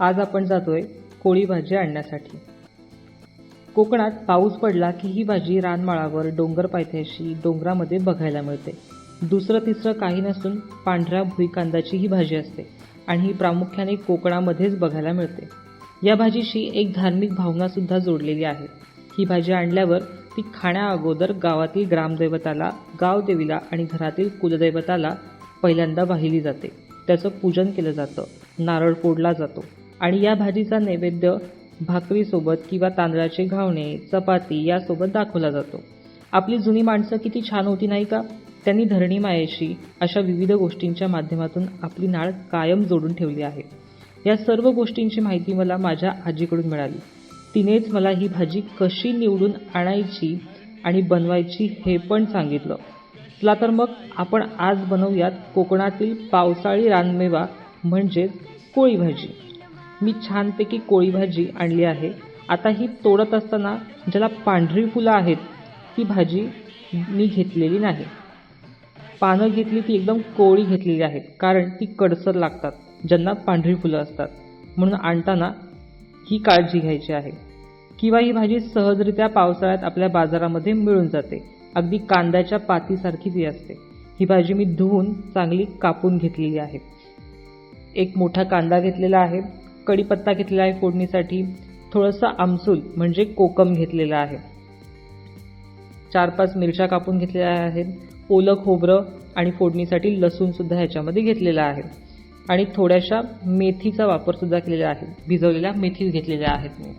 आज आपण जातोय कोळी भाजी आणण्यासाठी. कोकणात पाऊस पडला की ही भाजी रानमाळावर डोंगर पायथ्याशी डोंगरामध्ये बघायला मिळते. दुसरं तिसरं काही नसून पांढऱ्या भुईकांदाची ही भाजी असते आणि ही प्रामुख्याने कोकणामध्येच बघायला मिळते. या भाजीशी एक धार्मिक भावनासुद्धा जोडलेली आहे. ही भाजी आणल्यावर ती खाण्याअगोदर गावातील ग्रामदैवताला गावदेवीला आणि घरातील कुलदैवताला पहिल्यांदा वाहिली जाते. त्याचं पूजन केलं जातं. नारळ फोडला जातो. आणि या भाजीचा नैवेद्य भाकरीसोबत किंवा तांदळाचे घावणे चपाती यासोबत दाखवला जातो. आपली जुनी माणसं किती छान होती नाही का? त्यांनी धरणी मायेशी अशा विविध गोष्टींच्या माध्यमातून आपली नाळ कायम जोडून ठेवली आहे. या सर्व गोष्टींची माहिती मला माझ्या आजीकडून मिळाली. तिनेच मला ही भाजी कशी निवडून आणायची आणि बनवायची हे पण सांगितलं. चला तर मग आपण आज बनवूयात कोकणातील पावसाळी रानमेवा म्हणजेच कोळी भाजी. मी छानपैकी कोळी भाजी आणली आहे. आता ही तोडत असताना ज्याला पांढरी फुलं आहेत ती भाजी मी घेतलेली नाही. पानं घेतली ती एकदम कोळी घेतलेली आहेत कारण ती कडसर लागतात ज्यांना पांढरी फुलं असतात. म्हणून आणताना ही काळजी घ्यायची आहे. किंवा ही भाजी सहजरित्या पावसाळ्यात आपल्या बाजारामध्ये मिळून जाते. अगदी कांद्याच्या पातीसारखीच ती असते. ही भाजी मी धुवून चांगली कापून घेतलेली आहे. एक मोठा कांदा घेतलेला आहे. कढीपत्ता घेतलेला आहे फोडणीसाठी. थोडंसं आमसूल म्हणजे कोकम घेतलेलं आहे. चार पाच मिरच्या कापून घेतलेल्या आहेत. ओलं खोबरं आणि फोडणीसाठी लसूणसुद्धा ह्याच्यामध्ये घेतलेला आहे. आणि थोड्याशा मेथीचा वापरसुद्धा केलेला आहे. भिजवलेल्या मेथी घेतलेल्या आहेत मी.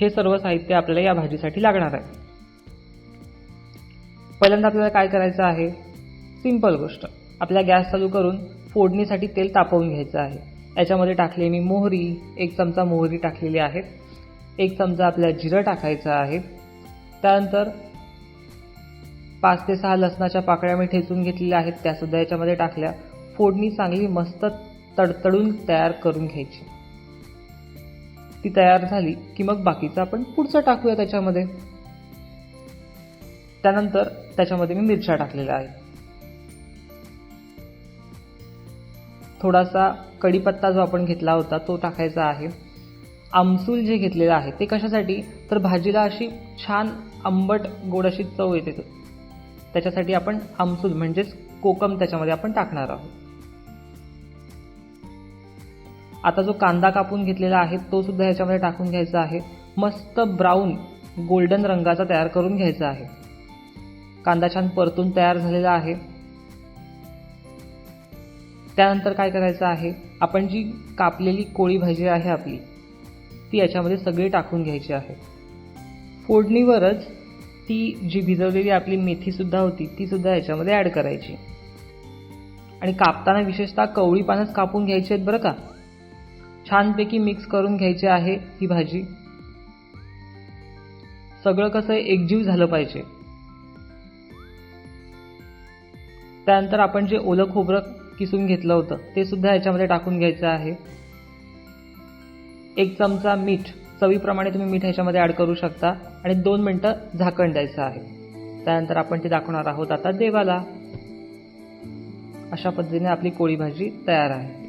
हे सर्व साहित्य आपल्याला या भाजीसाठी लागणार आहे. पहिल्यांदा आपल्याला काय करायचं आहे? सिंपल गोष्ट. आपला गॅस चालू करून फोडणीसाठी तेल तापवून घ्यायचं आहे. याच्यामध्ये टाकली मी मोहरी एक चमचा मोहरी टाकलेली आहे. एक चमचा आपल्या जिरं टाकायचं आहे. त्यानंतर पाच ते सहा लसणाच्या पाकळ्या मी ठेचून घेतलेल्या आहेत. त्यासुद्धा याच्यामध्ये टाकल्या. फोडणी चांगली मस्त तडतडून तयार करून घ्यायची. ती तयार झाली की मग बाकीचं आपण पुढचं टाकूया त्याच्यामध्ये. त्यानंतर त्याच्यामध्ये मी मिरच्या टाकलेल्या आहेत. थोडासा कढीपत्ता जो आपण घेतला होता तो टाकायचा आहे. आमसूल जे घेतलेलं आहे ते कशासाठी? तर भाजीला अशी छान आंबट गोड अशी चव येते. त्याच्यासाठी आपण आमसूल म्हणजेच कोकम त्याच्यामध्ये आपण टाकणार आहोत. आता जो कांदा कापून घेतलेला आहे तो सुद्धा ह्याच्यामध्ये टाकून घ्यायचा आहे. मस्त ब्राऊन गोल्डन रंगाचा तयार करून घ्यायचा आहे. कांदा छान परतून तयार झालेला आहे. त्यानंतर काय करायचं आहे? आपण जी कापलेली कोळी भाजी आहे आपली ती याच्यामध्ये सगळी टाकून घ्यायची आहे. फोडणीवरच ती जी भिजवलेली आपली मेथीसुद्धा होती तीसुद्धा याच्यामध्ये ॲड करायची. आणि कापताना विशेषतः कवळी पानच कापून घ्यायची आहेत बरं का? छानपैकी मिक्स करून घ्यायची आहे ही भाजी. सगळं कसं एकजीव झालं पाहिजे. त्यानंतर आपण जे ओलं खोबरं किसून घेतलं होतं. ते सुद्धा याच्यामध्ये टाकून घ्यायचं आहे. एक चमचा मीठ चवीप्रमाणे तुम्ही मीठ ह्याच्यामध्ये ॲड करू शकता. आणि दोन मिनटं झाकण द्यायचं आहे. त्यानंतर आपण ते दाखवणार आहोत आता देवाला. अशा पद्धतीने आपली कोळी भाजी तयार आहे.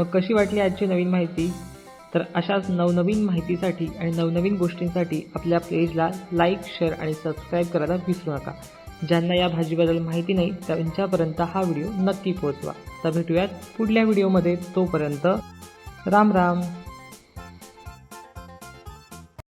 मग कशी वाटली आजची नवीन माहिती? तर अशाच नवनवीन माहितीसाठी आणि नवनवीन गोष्टींसाठी आपल्या पेजला लाईक शेअर आणि सबस्क्राईब करायला विसरू नका. ज्यांना या भाजीबद्दल माहिती नाही त्यांच्यापर्यंत हा व्हिडिओ नक्की पोहोचवा. तर भेटूयात पुढल्या व्हिडिओमध्ये तोपर्यंत राम राम.